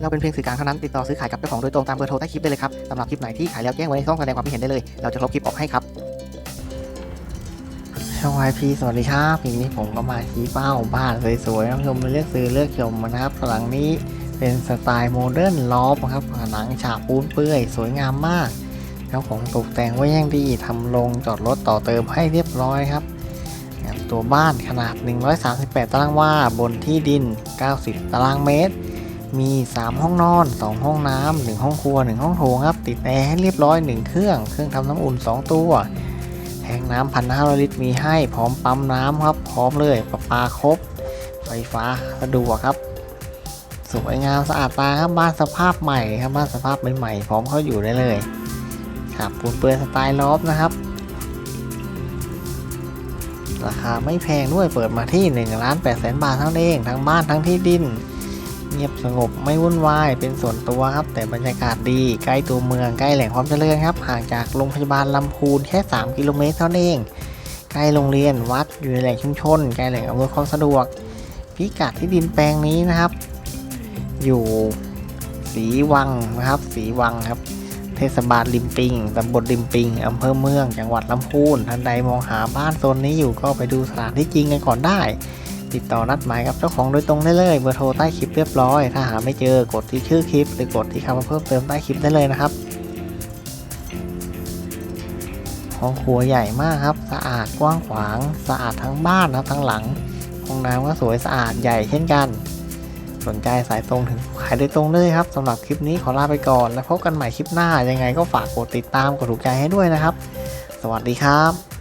เราเป็นเพียงสื่อกลางเท่านั้นติดต่อซื้อขายกับเจ้าของโดยตรงตามเบอร์โทรใต้คลิปได้เลยครับสำหรับคลิปไหนที่ขายแล้วแจ้งไว้ในช่องแสดงความคิดเห็นได้เลย เราจะลบคลิปออกให้ครับช่องไอพีสวัสดีครับปีนี้ผมก็มาชี้เป้าบ้านสวยๆท่านผู้ชมเลือกซื้อเลือกชมนะครับหลังนี้เป็นสไตล์โมเดิร์นลอฟครับผนังฉาบปูนเปื่อย สวยงามมากเจ้าของตกแต่งไว้อย่างดีทำลงจอดรถต่อเติมให้เรียบร้อยครับตัวบ้านขนาด 138 ตารางวาบนที่ดิน 90 ตารางเมตร มี 3 ห้องนอน 2 ห้องน้ำ1ห้องครัว 1 ห้องโถงครับ ติดแอร์ให้เรียบร้อย 1 เครื่อง เครื่องทำน้ำอุ่น 2 ตัว แทงน้ำพันห้าลิตรมีให้พร้อมปั๊มน้ำครับ พร้อมเลยประปาครบ ไฟฟ้าสะดวกครับ สวยงามสะอาดตาครับบ้านสภาพใหม่ครับบ้านสภาพใหม่ๆพร้อมเข้าอยู่ได้เลยครับปูนเปลือยสไตล์ลอฟนะครับราคาไม่แพงด้วยเปิดมาที่1ล้าน8แสนบาทเท่านั้นเองทั้งบ้านทั้งที่ดิน เงียบสงบไม่วุ่นวายเป็นส่วนตัวครับ แต่บรรยากาศดีใกล้ตัวเมืองใกล้แหล่งความเจริญครับห่างจากโรงพยาบาลลำพูนแค่ 3 กิโลเมตรเท่านั้นเอง ใกล้โรงเรียนวัดอยู่ในแหล่งชุมชนใกล้แหล่งอำนวยความสะดวก พิกัดที่ดินแปลงนี้นะครับ อยู่สีวังนะครับ สีวังครับ เทศบาลริมปิงตำบลริมปิงอำเภอเมืองจังหวัดลำพูนท่านใดมองหาบ้านโซนนี้อยู่ก็ไปดูสถานที่จริงกันก่อนได้ ติดต่อนัดหมายกับเจ้าของโดยตรงได้เลยเบอร์โทรใต้คลิปเรียบร้อย ถ้าหาไม่เจอกดที่ชื่อคลิป หรือกดที่คำว่าเพิ่มเติมใต้คลิปได้เลยนะครับห้องครัวใหญ่มากครับ สะอาดกว้างขวางสะอาดทั้งบ้านนะครับทั้งหลังห้องน้ำก็สวยสะอาดใหญ่เช่นกัน สนใจสายตรงถึงขายโดยตรงเลยครับสำหรับคลิปนี้ขอลาไปก่อน แล้วพบกันใหม่คลิปหน้ายังไงก็ฝากกดติดตามกดถูกใจให้ด้วยนะครับ สวัสดีครับ